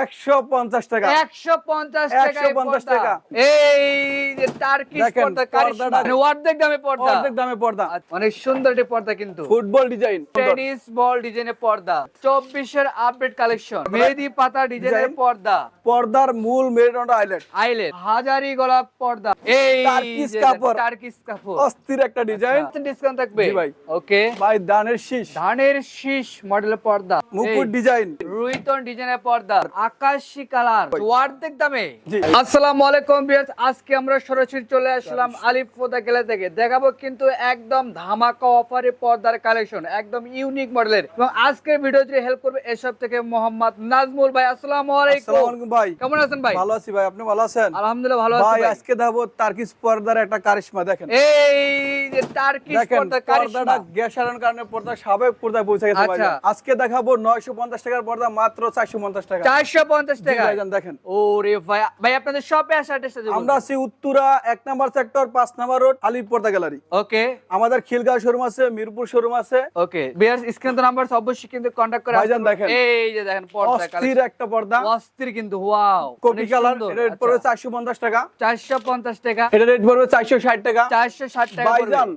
একশো পঞ্চাশ টাকা। একশো পঞ্চাশ টাকা 150 টাকা। এই যে টার্কিশ পর্দা কারিশমা মানে অর্ধেক দামে পর্দা। অর্ধেক দামে পর্দা। আচ্ছা, অনেক সুন্দর একটি পর্দা কিন্তু। ফুটবল ডিজাইন টেনিস বল ডিজাইনের পর্দা। চব্বিশের আপডেট কালেকশন মেহেদি পাতা ডিজাইনের পর্দা। পর্দার মূল মেরুদণ্ড আইল্যান্ড আইলেট হাজারি গোলাপ পর্দা। এই টার্কিশ কাপড়। টার্কিশ কাপড়। অস্থির একটা ডিজাইন ডিসকাউন্ট থাকবে? জি ভাই। ওকে ভাই দানের শীষ। ধানের শীষ মডেলের পর্দা। মুকুট ডিজাইন রুইতন ডিজাইনের পর্দা। আকাশী কালার। অর্ধেক দামে। আসসালামু আলাইকুম ভিউয়ার্স আজকে আমরা সরাসরি চলে আসলাম আলিফ ফোদা গেলা থেকে। দেখাবো কিন্তু একদম ধামাকা অফারে পর্দার কালেকশন একদম ইউনিক মডেলের এবং আজকের ভিডিও হেল্প করবে এসব থেকে মোহাম্মদ নাজমুল ভাই। আসসালামু আলাইকুম। ভাই। কেমন আছেন ভাই? ভালো আছি ভাই আপনি ভালো আছেন? আলহামদুলিল্লাহ ভালো আছি ভাই ভাই। আজকে দেখাবো তার্কিস পর্দার একটা কারিশমা দেখেন। এই যে দেখেন পর্দা কারিশমা। গ্যাস হারানোর কারণে পর্দা সাবেক পর্দায় পৌঁছে গেছে আচ্ছা। ভাইজান। আজকে দেখাবো নয়শো পঞ্চাশ টাকার পর্দা মাত্র চারশো পঞ্চাশ টাকা। চারশো পঞ্চাশ জি টাকা। ভাইজান দেখেন। ওরে ভাই ভাই আপনাদের শপে আসা অ্যাড্রেসটা আমরা আছি উত্তরা এক নাম্বার সেক্টর পাঁচ নাম্বার রোড আলিপ পর্দা গ্যালারি ওকে আমাদের খিলগাঁও শোরুম আছে মিরপুর শোরুম আছে। ওকে বিয়ার স্ক্রিন তো নাম্বার অবশ্যই কিন্তু কন্টাক্ট করে ভাইজান দেখেন। এই যে দেখেন পর্দা অস্থির একটা পর্দা। অস্থির কিন্তু ওয়াও কপি কালার রেট পড়বে চারশো পঞ্চাশ টাকা। 450 টাকা। এটা রেট পড়বে চারশো ষাট টাকা। 460 টাকা পড়বে। ভাইজান।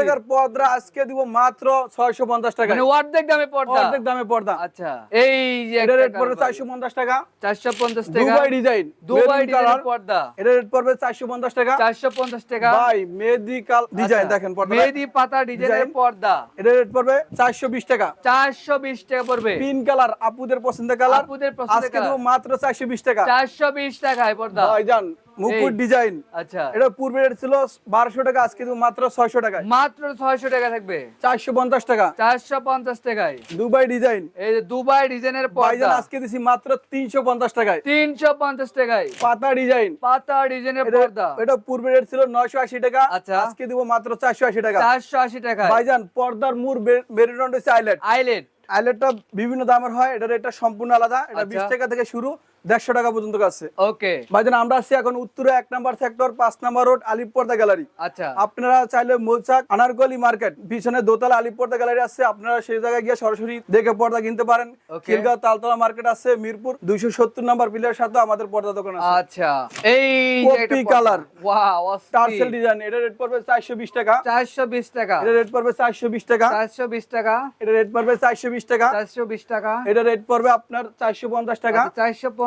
টাকার পর্দা আজকে দিব মাত্র ছয়শো পঞ্চাশ টাকা। মানে অর্ধেক দামে পর্দা। অর্ধেক দামে পর্দা। আচ্ছা। এই যে এটা রেট পড়বে কালার চারশো পঞ্চাশ টাকা। 450 টাকা। দুবাই ডিজাইন দুবাই কালার ডিজাইনের পর্দা। রেট পড়বে চারশো পঞ্চাশ টাকা। 450 টাকা। ভাই মেহেদি কাল ডিজাইন দেখেন পর্দা মেহেদি পাতা ডিজাইনের পর্দা। এটা রেট পড়বে চারশো বিশ টাকা। 420 টাকা পড়বে। পিন কালার আপুদের পছন্দের কালার আপুদের পছন্দের আজকে কালার মাত্র চারশো বিশ টাকা। 420 টাকায় পর্দা। ভাইজান মুকুট ডিজাইন আচ্ছা। এটা পূর্বে রেট ছিল বারোশো টাকা আজকে দেবো মাত্র ছয়শো টাকায়। মাত্র 600 টাকা থাকবে। চারশো পঞ্চাশ টাকা। 450 টাকায়। দুবাই ডিজাইন এই যে দুবাই ডিজাইনের ভাইজান পর্দা আজকে দিছি মাত্র তিনশো পঞ্চাশ টাকায়। 350 টাকায়। পাতা ডিজাইন পাতা ডিজাইনের পর্দা। এটা পূর্বে রেট ছিল নয়শো আশি টাকা। আচ্ছা। আজকে দিব মাত্র চারশো আশি টাকা। 480 টাকায়। ভাইজান পর্দার মূর মেরুদণ্ড হচ্ছে আইলেট আইলেট আইলেটটা বিভিন্ন দামের হয় এটার এটা সম্পূর্ণ আলাদা। এটা আচ্ছা। বিশ টাকা থেকে শুরু। দেড়শো টাকা পর্যন্ত আছে ওকে। ভাইজান আমরা আছি এখন উত্তরে এক নাম্বার সেক্টর পাঁচ নাম্বার রোড আলিপ পর্দা গ্যালারি আচ্ছা। আপনারা চাইলে মৌচাক আনারকলি মার্কেট পিছনে দোতলা আলিপ পর্দা গ্যালারি আছে আপনারা সেই জায়গায় গিয়ে সরাসরি দেখে পর্দা কিনতে পারেন। খিলগাঁও তালতলা মার্কেট আছে মিরপুর দুইশো সত্তর নাম্বার বিলের সাথে আমাদের পর্দা দোকান আছে। আচ্ছা। এই copy colour. Wow tassel design এটা রেট পড়বে চারশো বিশ টাকা। 420 টাকা। এটা রেট পড়বে চারশো বিশ টাকা। 420 টাকা। এটা রেট পড়বে চারশো বিশ টাকা। 420 টাকা। এটা রেট পড়বে আপনার চারশো পঞ্চাশ টাকা। আচ্ছা,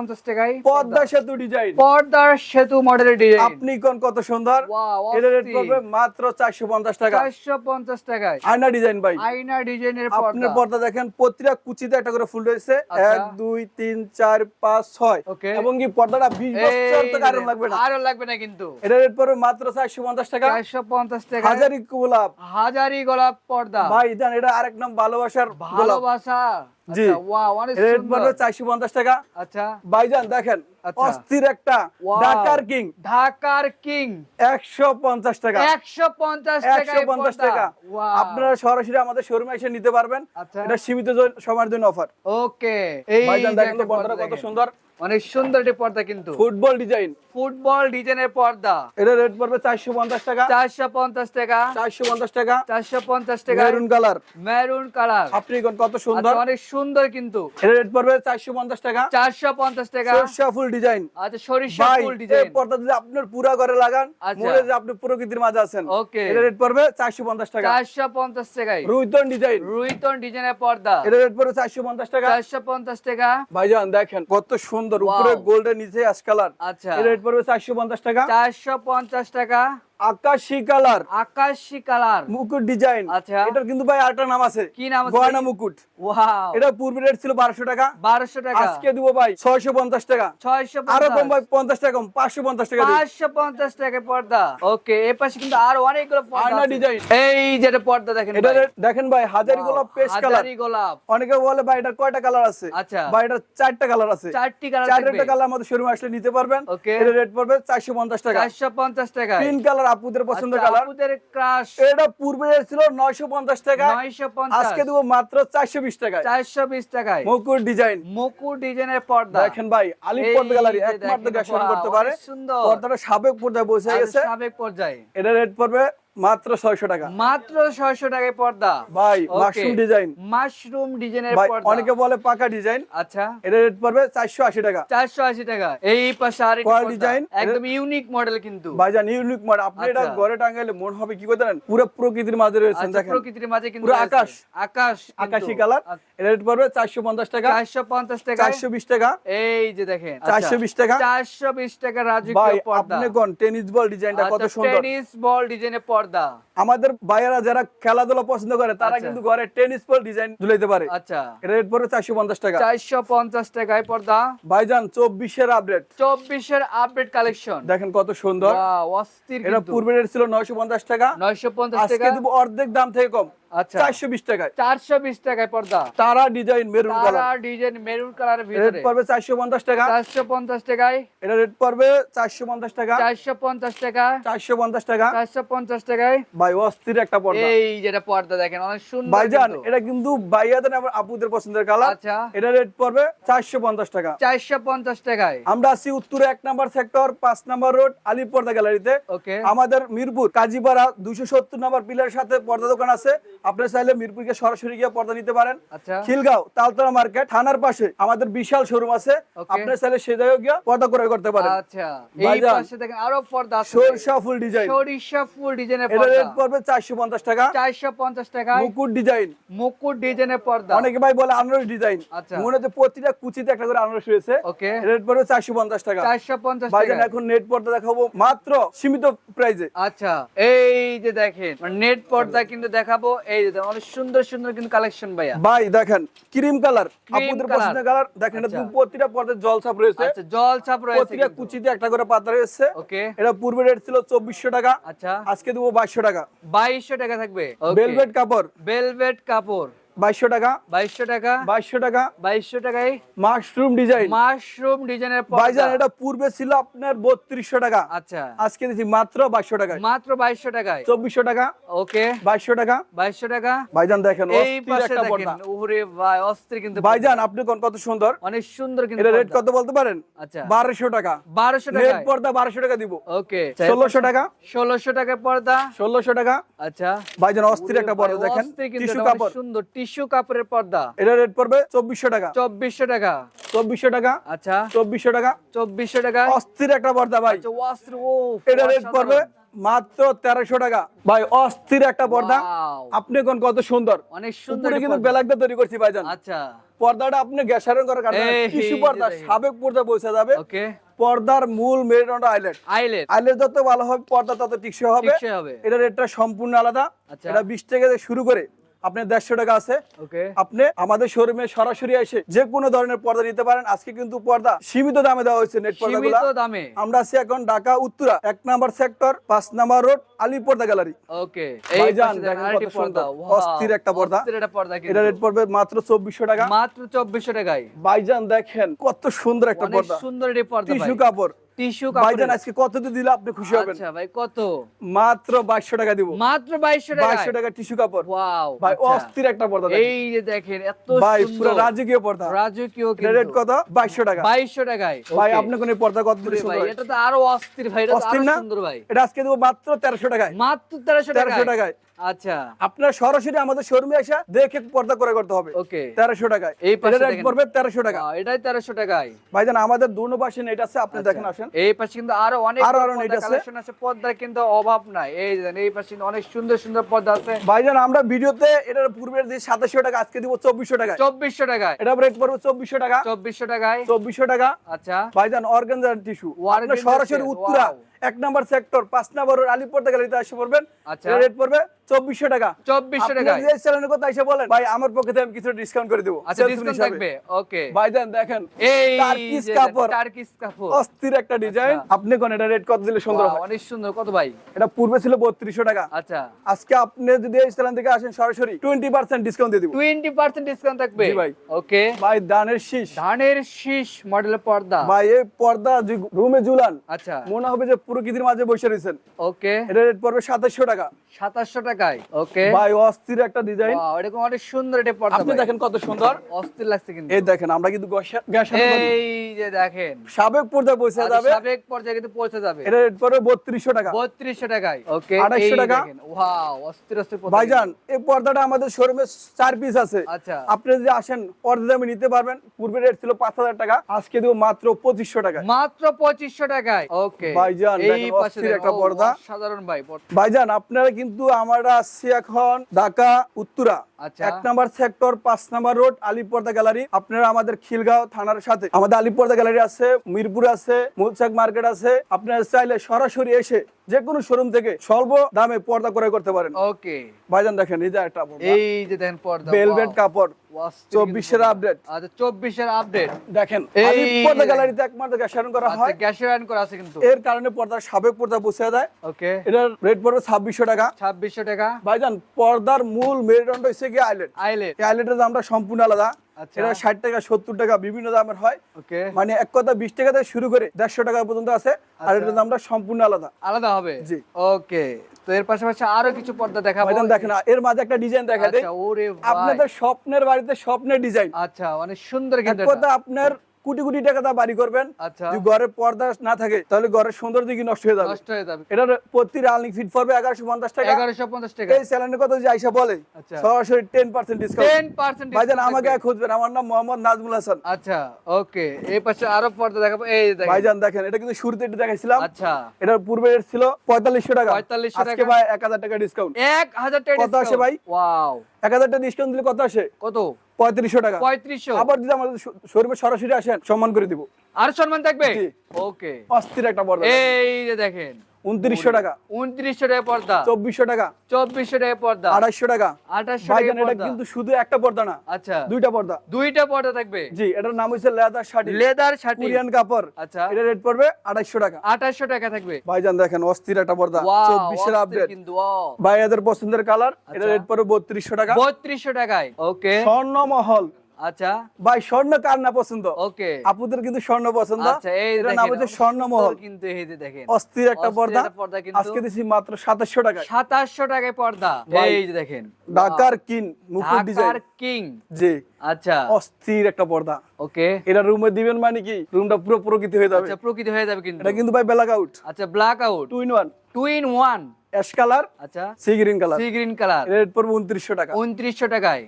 450 টাকায় পদ্মা সেতু ডিজাইন পর্দার সেতু মডেলের ডিজাইন আপনি কোন কত সুন্দর? এটা রেট। পড়বে মাত্র চারশো পঞ্চাশ টাকা। 450 টাকায়। আয়না ডিজাইন ভাই। আয়না ডিজাইনের পর্দা। দেখেন প্রতিটা কুচিতে একটা করে ফুল রয়েছে। আচ্ছা। এক দুই তিন চার পাঁচ ছয়। এবং কি পর্দাটা বিশ বছর আরও লাগবে না। আরও লাগবে না কিন্তু। এটা রেট পড়বে মাত্র চারশো পঞ্চাশ টাকা। 450 টাকা হাজারি গোলাপ। হাজারি গোলাপ পর্দা। ভাই এটা আরেক নাম ভালোবাসার ভালোবাসা। জি। আচ্ছা রেট চারশো পঞ্চাশ টাকা। আচ্ছা। ভাইজান দেখেন আচ্ছা। অস্থির একটা ঢাকার কিং। ঢাকার কিং। একশো পঞ্চাশ টাকা। 150 টাকা একশো পঞ্চাশ টাকা। আপনারা সরাসরি আমাদের শোরুমে এসে নিতে পারবেন। আচ্ছা। এটা সীমিত সময়ের জন্য অফার ওকে এই ভাইজান দেখেন কত। সুন্দর। অনেক সুন্দর একটি পর্দা কিন্তু ফুটবল ডিজাইন ফুটবল ডিজাইনের পর্দা এটা রেট পড়বে চারশো পঞ্চাশ টাকা চারশো পঞ্চাশ টাকা চারশো পঞ্চাশ টাকা চারশো পঞ্চাশ টাকা মেরুন কালার মেরুন কালার আপনি কত সুন্দর অনেক সুন্দর কিন্তু এটা রেট পড়বে চারশো পঞ্চাশ টাকা চারশো পঞ্চাশ টাকা সরষা ফুল ডিজাইন আচ্ছা সরিষা ফুল এই ডিজাইন পর্দা যদি আপনার পুরা ঘরে লাগান আচ্ছা। মনে যে আপনি প্রকৃতির মাঝে আছেন ওকে এটা রেট পড়বে চারশো পঞ্চাশ টাকা চারশো পঞ্চাশ টাকায় রুইতন ডিজাইন রুইতন ডিজাইনের পর্দা এটা রেট পড়বে চারশো পঞ্চাশ টাকা চারশো পঞ্চাশ টাকা ভাইজান দেখেন কত সুন্দর Wow. উপরে গোল্ডের নিচে অ্যাশ কালার আচ্ছা। এর রেট পড়বে চারশো পঞ্চাশ টাকা। চারশো পঞ্চাশ টাকা। আকাশি কালার। আকাশি কালার। মুকুট ডিজাইন। আচ্ছা। এটার কিন্তু ভাই আরেকটা নাম আছে। কি নাম আছে গয়না মুকুট। ওয়াও। এটা পূর্বে রেট ছিল বারোশো টাকা। বারোশো টাকা। আজকে দিব ভাই ছয়শো পঞ্চাশ টাকা। ছয়শো আরও কম ভাই পঞ্চাশ টাকা কম পাঁচশো পঞ্চাশ টাকা দিন। পাঁচশো পঞ্চাশ টাকা পর্দা। ওকে এর পাশে কিন্তু আরও অনেকগুলো পর্দা। ডিজাইন। এই যেটা পর্দা দেখেন এটা দেখেন ভাই হাজারি গোলাপ পেস্ট কালার। হাজারি গোলাপ। অনেকে বলে ভাই এটার কয়টা কালার আছে? আচ্ছা। ভাই এটা চারটা কালার আছে। চারটি কালার চারটা কালার আমাদের শোরুমে আসলে নিতে পারবেন. এটা রেট পড়বে চারশো পঞ্চাশ টাকা। চারশো পঞ্চাশ টাকা তিন কালার আপুদের পছন্দের কালার ক্রাশ এটা পূর্বে ছিল নয়শো পঞ্চাশ টাকা। নয়শো পঞ্চাশ। আজকে দেবো মাত্র চারশো বিশ টাকায়। চারশো বিশ টাকায়। মুকুট ডিজাইন মুকুট ডিজাইনের পর্দা। দেখেন ভাই আলিপ পর্দা গ্যালারি একমাত্র দেখা দেখাশোনা করতে পারে। সুন্দর। পর্দাটা সাবেক পর্দায় বসে গেছে। সাবেক পর্যায়ে এটা রেট পড়বে। মাত্র ছয়শো টাকা। মাত্র ছয়শো টাকায় পর্দা। ভাই মাশরুম ডিজাইন মাশরুম ডিজাইনের পর্দা। অনেকে বলে পাকা ডিজাইন আচ্ছা। এটা রেট পড়বে চারশো আশি টাকা। চারশো আশি টাকা। এই পাশে আর design, একদম ইউনিক মডেল কিন্তু। ভাইজান ইউনিক মডেল আপনি এটা আচ্ছা। ঘরে মন হবে কি পুরো প্রকৃতির মাঝে আচ্ছা, দেখেন। প্রকৃতির মাঝে কিন্তু পুরো আকাশ। আকাশ আকাশি কালার এটা রেট পড়বে চারশো পঞ্চাশ টাকা। চারশো পঞ্চাশ টাকা চারশো বিশ টাকা। এই যে দেখেন চারশো বিশ টাকা। চারশো বিশ টাকা ভাই রাজকীয় পর্দা। আপনি কোন টেনিস বল ডিজাইনটা কত আচ্ছা, সুন্দর। টেনিস বল ডিজাইনের পর্দা। আমাদের ভাইয়েরা যারা খেলাধুলা পছন্দ করে তারা আচ্ছা। কিন্তু ঘরে টেনিস বল ডিজাইন ঝুলাইতে পারে। আচ্ছা। রেট পড়বে চারশো পঞ্চাশ টাকা। চারশো পঞ্চাশ টাকায় পর্দা। ভাইজান চব্বিশের আপডেট চব্বিশের আপডেট কালেকশন দেখেন কত সুন্দর। অস্থির এটা পূর্বে রেট ছিল নয়শো পঞ্চাশ টাকা। নয়শো পঞ্চাশ টাকা। অর্ধেক দাম থেকে কম। আচ্ছা। চারশো বিশ টাকায়। চারশো বিশ টাকায় পর্দা। তারা design maroon colour design maroon কালারের ভিতরে। পড়বে চারশো পঞ্চাশ টাকা। চারশো পঞ্চাশ টাকায়। এটা রেট পড়বে চারশো পঞ্চাশ টাকা। চারশো পঞ্চাশ টাকা। চারশো পঞ্চাশ টাকা। চারশো পঞ্চাশ টাকায় ভাই অস্থির একটা পর্দা। এই যেটা পর্দা দেখেন অনেক সুন্দর ভাইজান এটা কিন্তু ভাইয়াদের আবার আপুদের পছন্দের কালার। আচ্ছা। এটা রেট পড়বে চারশো পঞ্চাশ টাকা। চারশো পঞ্চাশ টাকায়। আমরা আছি উত্তরে এক নাম্বার সেক্টর পাঁচ নাম্বার রোড আলিপর্দা গ্যালারিতে। ওকে। আমাদের মিরপুর কাজীপাড়া দুইশো সত্তর নাম্বার পিলার সাথে পর্দা দোকান আছে। আপনি চাইলে মিরপুরকে সরাসরি গিয়ে পর্দা নিতে পারেন। আচ্ছা। খিলগাঁও তালতলা মার্কেট থানার পাশে আমাদের বিশাল শোরুম আছে. আপনি চাইলে সে জায়গায় গিয়ে পর্দা ক্রয় করতে পারেন। আচ্ছা। এই পাশে দেখেন আরও পর্দা আছে। সরষা ফুল ডিজাইন সরিষা ফুল ডিজাইনের পর্দা। রেট পড়বে চারশো পঞ্চাশ টাকা। চারশো পঞ্চাশ মুকুট ডিজাইন। মুকুট ডিজাইনের পর্দা। অনেকে ভাই বলে আনারস ডিজাইন। আচ্ছা। মনে হচ্ছে প্রতিটা কুচিতে একটা করে আনারস রয়েছে। রেট পড়বে চারশো পঞ্চাশ টাকা। চারশো পঞ্চাশ ভাইজান টাকা এখন নেট পর্দা দেখাবো মাত্র সীমিত প্রাইজে আচ্ছা এই যে দেখেন নেট পর্দা কিন্তু দেখাবো। এই যে অনেক সুন্দর সুন্দর কিন্তু কালেকশন ভাইয়া। ভাই দেখেন ক্রিম কালার আপনাদের পছন্দের কালার দেখেন এটা আচ্ছা। প্রতিটা পর্দায় জল ছাপ রয়েছে। আচ্ছা জল ছাপ রয়েছে প্রতিটা কুচিতে একটা করে পাতা রয়েছে। ওকে। এটা পূর্বে রেট ছিল চব্বিশশো টাকা। আচ্ছা। আজকে দেবো বাইশশো টাকা। বাইশশো টাকা থাকবে। ভেলভেট কাপড়। ভেলভেট কাপড়। বাইশশো টাকা। বাইশশো টাকা। বাইশশো টাকা। বাইশশো টাকায় মাশরুম ডিজাইন। মাশরুম ডিজাইনের ভাইজান এটা পূর্বে ছিল আপনার বত্রিশশো টাকা। আচ্ছা। আজকে দিচ্ছি মাত্র বাইশশো টাকায়। মাত্র বাইশশো টাকায়। চব্বিশশো টাকা। ওকে। বাইশশো টাকা। বাইশশো টাকা। ভাইজান দেখেন এই পাশে দেখেন ভাই অস্থির কিন্তু ভাইজান আপনি কোন কত সুন্দর। অনেক সুন্দর কিন্তু এটা রেট কত বলতে পারেন? আচ্ছা। বারোশো টাকা। বারোশো টাকা পর্দা বারোশো টাকা দিব। ওকে। ষোলোশো টাকা। ষোলোশো টাকা পর্দা। ষোলোশো টাকা। আচ্ছা। ভাইজান অস্থির একটা পর্দা দেখেন। টিস্যু কাপড়। সুন্দর। টিস্যু কাপড়ের পর্দা। এটা রেট পড়বে চব্বিশশো টাকা। চব্বিশশো টাকা। চব্বিশশো টাকা। আচ্ছা। চব্বিশশো টাকা। চব্বিশশো টাকা। অস্থির একটা পর্দা ভাই। আচ্ছা, এটা রেট পড়বে মাত্র তেরোশো টাকা। ভাই অস্থির একটা পর্দা। আপনি কোন কত সুন্দর। অনেক সুন্দর কিন্তু। বেলাকটা তৈরি করছি ভাইজান। আচ্ছা। পর্দাটা আপনি গ্যাসারের করে কাটবেন এই টিস্যু পর্দা সাবেক পর্দা বসে যাবে। ওকে। পর্দার মূল মেরুদণ্ড আইলেট। আইলেট। আইলেট যত ভালো হবে পর্দা তত টিকসই হবে। এটা রেটটা সম্পূর্ণ আলাদা। আচ্ছা। এটা বিশ টাকা থেকে শুরু করে আপনার দেড়শো টাকা আছে। আপনি আমাদের শোরুমে সরাসরি এসে যে কোনো ধরনের পর্দা নিতে পারেন। আজকে কিন্তু পর্দা সীমিত দামে দেওয়া হয়েছে নেট পর্দাগুলো। দামে? আমরা আছি এখন ঢাকা উত্তরা এক নাম্বার সেক্টর পাঁচ নাম্বার রোড আলী পর্দা গ্যালারি ওকে। একটা পর্দা। অস্থির একটা পর্দা এটা রেট পড়বে মাত্র চব্বিশশো টাকা। মাত্র চব্বিশশো টাকায়। ভাইজান দেখেন কত সুন্দর একটা পর্দা। সুন্দর পর্দা টিস্যু কাপড়। টিস্যু ভাইজান আজকে কত দিলে আপনি খুশি হবেন? আচ্ছা ভাই কত? মাত্র বাইশশো টাকা দিব। মাত্র বাইশশো টাকা? বাইশশো টাকা টিস্যু কাপড়। ওয়াও ভাই অস্থির একটা পর্দা এই যে দেখেন এত ভাই পুরো রাজকীয় পর্দা। রাজকীয় এটা রেট কত? বাইশশো টাকা। বাইশশো টাকায়। ভাই. আপনি কোন পর্দা কত দিলে সুন্দর ভাই এটা তো আরও অস্থির ভাই এটা আরও সুন্দর ভাই। এটা আজকে দেবো মাত্র তেরোশো টাকায়। মাত্র তেরোশো তেরোশো টাকা টাকায়। আচ্ছা। আপনার সরাসরি আমাদের শোরুমে দেখে পর্দা করে করতে হবে। ওকে। তেরোশো টাকায়। এই পাশে। পড়বে তেরোশো টাকা। এটাই তেরোশো টাকায়। ভাইজান আমাদের দুনো পাশে নেট আছে আপনি দেখেন আসেন। এই পাশে কিন্তু আরও অনেক আরও আরও net আছে। কালেকশন আছে। পর্দার কিন্তু অভাব নাই। এই এই পাশে অনেক সুন্দর সুন্দর পর্দা আছে। ভাইজান আমরা ভিডিওতে এটার পূর্বের দিয়ে সাতাশশো টাকা আজকে দিব চব্বিশশো টাকায়। চব্বিশশো টাকায়। এটা রেট পড়বে চব্বিশশো টাকা। চব্বিশশো টাকায়। চব্বিশশো টাকা। আচ্ছা। ভাইজান অর্গানজার টিস্যু সরাসরি উত্তরা এক নাম্বার সেক্টর পাঁচ নাম্বার আলিপর্দা গ্যালারিতে এসে পড়বেন। আচ্ছা। রেট পড়বে চব্বিশশো টাকা। চব্বিশশো যে চ্যানেলের কথা এসে বলেন। ভাই আমার পক্ষে থেকে আমি কিছু ডিসকাউন্ট করে দেবো। আচ্ছা ডিসকাউন্ট থাকবে? ওকে ভাইজান দেখেন। এই টার্কিশ যে কাপড়। টার্কিশ কাপড়। অস্থির একটা ডিজাইন আচ্ছা। আপনি কোন এটা রেট কত দিলে সুন্দর হয়? অনেক সুন্দর। কত ভাই? এটা পূর্বে ছিল বত্রিশশো টাকা। আচ্ছা। আজকে আপনি যদি এই চ্যানেল থেকে আসেন সরাসরি টোয়েন্টি পার্সেন্ট ডিসকাউন্ট দিয়ে দিব। টোয়েন্টি পার্সেন্ট ডিসকাউন্ট থাকবে? জি ভাই। ওকে ভাই দানের শীষ। ধানের শীষ মডেলের পর্দা। ভাই এই পর্দা রুমে ঝুলান আচ্ছা। মনে হবে যে প্রকৃতির মাঝে বসে রয়েছেন। ওকে এটা রেট পড়বে সাতাশশো টাকা। সাতাশশো টাকায়। ওকে ভাই অস্থির একটা ডিজাইন এরকম অনেক সুন্দর এটা পর্দা আপনি দেখেন কত সুন্দর। অস্থির লাগছে কিন্তু। এই দেখেন আমরা কিন্তু। এই যে দেখেন। সাবেক পর্দা পৌঁছে যাবে। সাবেক পর্যায়ে কিন্তু পৌঁছে যাবে। এটা রেট পড়বে বত্রিশশো টাকা। বত্রিশশো টাকায়। ওকে 2800 টাকা। ওয়াও অস্থির অস্থির ভাইজান এই পর্দাটা আমাদের শোরুমে চার পিস আছে। আচ্ছা। আপনি যদি আসেন পর্দা দামে নিতে পারবেন। পূর্বে রেট ছিল পাঁচ হাজার টাকা। আজকে দেবো মাত্র পঁচিশশো টাকা মাত্র পঁচিশশো টাকায়। ওকে ভাইজান, দেখেন অস্থির একটা পর্দা। সাধারণ ভাই। ভাইজান আপনারা কিন্তু আমরা আসছি এখন ঢাকা উত্তরা। এক নাম্বার সেক্টর পাঁচ নাম্বার রোড আলিপর্দা গ্যালারি। আপনারা আমাদের খিলগাঁও থানার সাথে আমাদের আলিপর্দা গ্যালারি আছে মিরপুর আছে মৌচাক মার্কেট আছে। আপনারা চাইলে সরাসরি এসে যে কোনো শোরুম থেকে স্বল্প দামে পর্দা ক্রয় করতে পারেন। ওকে। ভাইজান দেখেন এই যে একটা এই যে দেখেন পর্দা ভেলভেট কাপড় চব্বিশের আপডেট আচ্ছা চব্বিশের আপডেট দেখেন এই আলিপর্দা যে গ্যালারিতে একমাত্র করা আচ্ছা হয়। করা আছে কিন্তু। এর কারণে পর্দা সাবেক পর্দা দেয়। ওকে। এটার রেট পড়বে ছাব্বিশশো টাকা। ছাব্বিশশো টাকা। ভাইজান পর্দার মূল মেরুদণ্ড হচ্ছে গিয়ে আইলেট আইলেট আইলেটের দামটা সম্পূর্ণ আলাদা। আচ্ছা। এটা ষাট টাকা সত্তর টাকা বিভিন্ন দামের হয়। ওকে। মানে এক কথা বিশ টাকা থেকে শুরু করে দেড়শো টাকা পর্যন্ত আছে। আর আচ্ছা। এটার দামটা সম্পূর্ণ আলাদা। আলাদা হবে? জি। ওকে। তো এর পাশাপাশি আরও কিছু পর্দা দেখাবো। ভাইজান দেখেন এর মাঝে একটা ডিজাইন দেখা দেয় আচ্ছা আপনাদের স্বপ্নের বাড়িতে স্বপ্নের ডিজাইন আচ্ছা অনেক সুন্দর এক কিন্তু কথা আপনার কোটি কোটি টাকা দা বাড়ি করবেন। আচ্ছা। যদি ঘরের পর্দা না থাকে তাহলে ঘরের সুন্দর দিকে নষ্ট হয়ে যাবে? নষ্ট হয়ে যাবে। এটার প্রতি রানিং ফিট পড়বে এগারোশো পঞ্চাশ টাকা। এগারোশো পঞ্চাশ টাকা। এই চ্যানেলের কথা যে আইসা বলে আচ্ছা। সরাসরি ten percent discount ten percent ভাইজান আমাকে খুঁজবেন আমার নাম মোহাম্মদ নাজমুল হাসান। আচ্ছা ওকে। এই পাশে আরও পর্দা দেখাবো। এই দেখেন। ভাইজান দেখেন এটা কিন্তু শুরুতে এটা দেখাইছিলাম। আচ্ছা। এটার পূর্বে রেট ছিল পঁয়তাল্লিশশো টাকা। 4500 আজকে ভাই এক হাজার টাকা ডিসকাউন্ট এক হাজার টাকা কত আসে ভাই? ওয়াও এক হাজার টাকা ডিসকাউন্ট দিলে কত আসে? কত? পঁয়ত্রিশশো টাকা। পঁয়ত্রিশশো। আবার যদি আমাদের শোরুমে সরাসরি আসেন সম্মান করে দিব। আর সম্মান থাকবে? ওকে। অস্থির একটা পর্দা এই যে দেখেন। উনত্রিশশো টাকা। উনত্রিশশো টাকা পর্দা। চব্বিশশো টাকা। চব্বিশশো টাকা পর্দা। আড়াইশো টাকা। আঠাশশো ভাইজান টাকা কিন্তু শুধু একটা পর্দা না আচ্ছা। দুইটা পর্দা। দুইটা পর্দা থাকবে? জি এটার নাম হচ্ছে লেদার শাড়ি লেদার কোরিয়ান কাপড়। আচ্ছা। এটা রেট পড়বে আড়াইশো টাকা। আঠাশশো টাকা থাকবে। ভাইজান দেখেন অস্থির একটা পর্দা। চব্বিশের আপডেট কিন্তু wow। ভাই এদের পছন্দের কালার এটা আচ্ছা। রেট পড়বে বত্রিশশো টাকা। বত্রিশশো টাকায় ওকে। স্বর্ণমহল। আচ্ছা। ভাই স্বর্ণ কার না পছন্দ? ওকে। আপুদের কিন্তু স্বর্ণ পছন্দ। আচ্ছা এই নাম হচ্ছে স্বর্ণমহল। কিন্তু এই যে দেখেন। অস্থির একটা পর্দা। পর্দা কিন্তু। আজকে দিছি মাত্র সাতাশশো টাকায়। সাতাশশো টাকায় পর্দা। এই যে দেখেন। ঢাকার কিন মুকুট ডিজাইন। ঢাকার কিং। জি। আচ্ছা। অস্থির একটা পর্দা। ওকে। এটা রুমে দিবেন মানে কি? রুমটা পুরো প্রকৃতি হয়ে যাবে। আচ্ছা প্রকৃতি হয়ে যাবে কিন্তু। এটা কিন্তু ভাই ব্ল্যাক আউট আচ্ছা black out two in one two in one ash colour আচ্ছা। Sea green colour sea green colour rate পড়বে উনত্রিশশো টাকা। উনত্রিশশো টাকায়।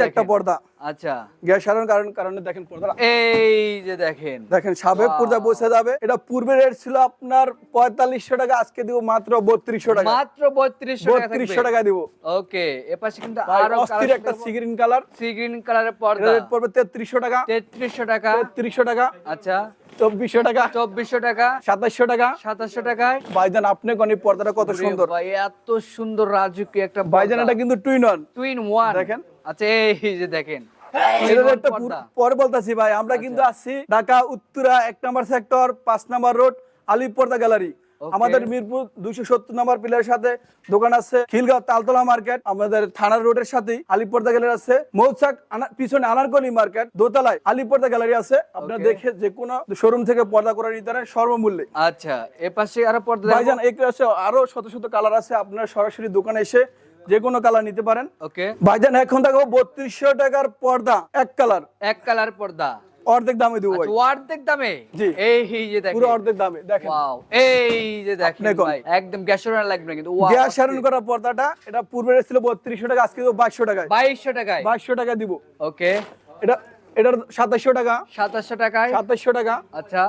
একটা দেখেন। পর্দা আচ্ছা। গ্যাস কারণ কারণে দেখেন পর্দা এই যে দেখেন। দেখেন সাবেক. পর্দা বসে যাবে। এটা পূর্বে রেট ছিল আপনার পঁয়তাল্লিশশো টাকা আজকে দিব মাত্র বত্রিশশো টাকা। মাত্র বত্রিশশো বত্রিশশো টাকা দিব। ওকে এপাশে কিন্তু আরও অস্থির একটা সিগ্রিন কালার সি গ্রিন কালারের পর্দা। রেট পড়বে তেত্রিশশো টাকা। তেত্রিশশো টাকা। তেত্রিশশো টাকা। আচ্ছা। চব্বিশশো টাকা। চব্বিশশো টাকা। সাতাশশো টাকা। সাতাশশো টাকায়। ভাইজান আপনি কোন পর্দাটা কত সুন্দর। ভাই এত সুন্দর রাজকীয় একটা ভাইজান এটা কিন্তু টুইন ওয়ান টুইন ওয়ান দেখেন। আচ্ছা এই যে দেখেন। পরে বলতাছি ভাই আমরা কিন্তু আসছি ঢাকা উত্তরা এক নম্বর সেক্টর পাঁচ নম্বর রোড আলিপর্দা গ্যালারি। আমাদের মিরপুর দুইশো সত্তর নম্বর পিলারের সাথে দোকান আছে খিলগাঁও তালতলা মার্কেট আমাদের থানার রোডের সাথেই আলিপর্দা গ্যালারি আছে মৌচাক পিছনে আনারকলি মার্কেট দোতলায় আলিপর্দা গ্যালারি আছে। আপনারা দেখে যে কোনো শোরুম থেকে পর্দা করে নিতে পারেন সর্বমূল্যে। আচ্ছা এপাশে আরও পর্দা ভাইজান আছে আরও শত শত কালার আছে আপনারা সরাসরি দোকানে এসে যে কোনো কালার নিতে পারেন। ওকে ভাইজান এখন দেখো বত্রিশশো টাকার পর্দা এক কালার এক কালার পর্দা। অর্ধেক দামে দেবো ভাই। আচ্ছা অর্ধেক দামে? জি। এই যে দেখেন। পুরো অর্ধেক দামে দেখেন। ওয়াও এই যে দেখেন ভাই একদম গ্যাসোরিন লাগবে কিন্তু ওয়াও গ্যাস করা পর্দাটা এটা পূর্বে ছিল বত্রিশশো টাকা আজকে দেবো বাইশশো টাকায়। 2200 টাকায়? বাইশশো টাকা দিব। ওকে এটা এটার সাতাশশো টাকা। 2700 টাকায়? সাতাশশো টাকা। আচ্ছা।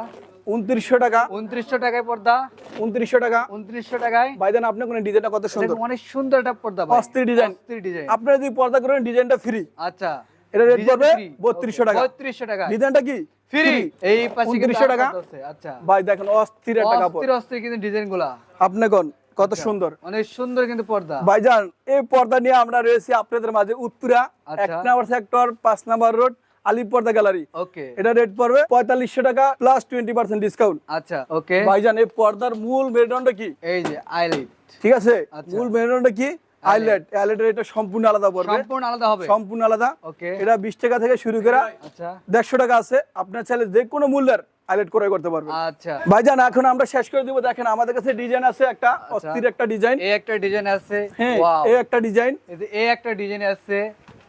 উনত্রিশশো টাকা। 2900 টাকায় পর্দা। উনত্রিশশো টাকা। 2900 টাকায়। ভাইজান আপনি কোন ডিজাইনটা কত সুন্দর? অনেক সুন্দর একটা পর্দা অস্থির ডিজাইন। অস্থির ডিজাইন। আপনারা যদি পর্দা করেন ডিজাইনটা ফ্রি আচ্ছা। এটা রেট পড়বে বত্রিশশো টাকা। 3200 টাকা। ডিজাইনটা কি? ফ্রি এই পাশে 2900 টাকা? আচ্ছা। ভাই দেখেন অস্থির একটা কাপড়। অস্থির অস্থির কিন্তু ডিজাইনগুলা। আপনি কোন কত সুন্দর। অনেক সুন্দর কিন্তু পর্দা। ভাইজান এই পর্দা নিয়ে আমরা রয়েছি আপনাদের মাঝে উত্তরা। আচ্ছা। এক নাম্বার সেক্টর পাঁচ নাম্বার রোড আলিপর্দা গ্যালারি। ওকে। এটা রেট পড়বে পঁয়তাল্লিশশো টাকা প্লাস টোয়েন্টি পার্সেন্ট ডিসকাউন্ট আচ্ছা ওকে। ভাইজান এই পর্দার মূল মেরুদণ্ড কি? এই যে আইলাইট ঠিক আছে? আচ্ছা। মূল মেরুদণ্ড কি? আইলেট আইলেটের এটা সম্পূর্ণ আলাদা পড়বে। সম্পূর্ণ আলাদা হবে। সম্পূর্ণ আলাদা। ওকে। এটা বিশ টাকা থেকে শুরু করে আচ্ছা। দেড়শো টাকা আছে। আপনার চাইলে যে কোনো মূল্যের আইলেট ক্রয় করতে পারবেন। আচ্ছা। ভাইজান এখন আমরা শেষ করে দিব। দেখেন আমাদের কাছে ডিজাইন আছে একটা অস্থির একটা ডিজাইন এই একটা ডিজাইন আছে। হ্যাঁ ওয়াও এই একটা ডিজাইন এই একটা ডিজাইন আছে।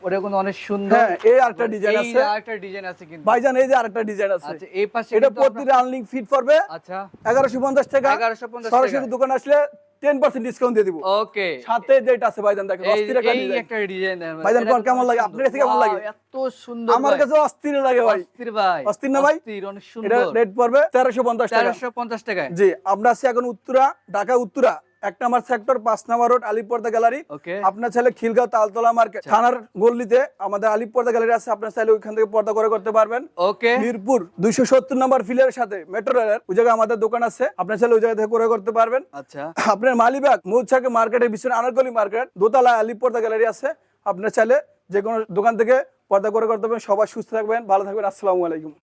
ওটা কিন্তু অনেক সুন্দর। হ্যাঁ এই আরেকটা ডিজাইন এই আরেকটা ডিজাইন আছে কিন্তু। ভাইজান এই যে আরেকটা ডিজাইন আছে। আচ্ছা এই পাশে এটা প্রতি রানলিং ফিট পড়বে। আচ্ছা। এগারোশো পঞ্চাশ টাকা। 1150 সরাসরি দোকান আসলে টেন পার্সেন্ট ডিসকাউন্ট দিয়ে দিব। ওকে সাথে যেটা আছে ভাইজান দেখেন অস্থির একটা এই একটা ডিজাইন ভাইজান, কোন কেমন লাগে? আপনার কাছে কেমন লাগে? এত সুন্দর আমার কাছে অস্থির লাগে ভাই। অস্থির ভাই। অস্থির না ভাই? অস্থির, অনেক এটা সুন্দর। রেট পড়বে তেরোশো পঞ্চাশ টাকা। 450 টাকায়। জি আমরা আছি এখন উত্তরা ঢাকা উত্তরা। এক নাম্বার সেক্টর পাঁচ নাম্বার রোড আলিপর্দা গ্যালারি আপনার চাইলে খিলগাঁও তালতলা মার্কেট থানার গল্লিতে আমাদের আলিপর্দা গ্যালারি আছে আপনার চাইলে ওইখান থেকে পর্দা করে করতে পারবেন। ওকে মিরপুর দুইশো সত্তর নাম্বার ফিলের সাথে মেট্রো রেলের ওই জায়গায় আমাদের দোকান আছে আপনার চাইলে ওই জায়গা থেকে করে করতে পারবেন। আচ্ছা। আপনার মালিবাগ মৌচাকে মার্কেটের পিছনে আনারগলি মার্কেট দোতলা আলিপর্দা গ্যালারি আছে আপনার চাইলে যে কোনো দোকান থেকে পর্দা করে করতে পারবেন। সবাই সুস্থ থাকবেন ভালো থাকবেন আসসালামু আলাইকুম।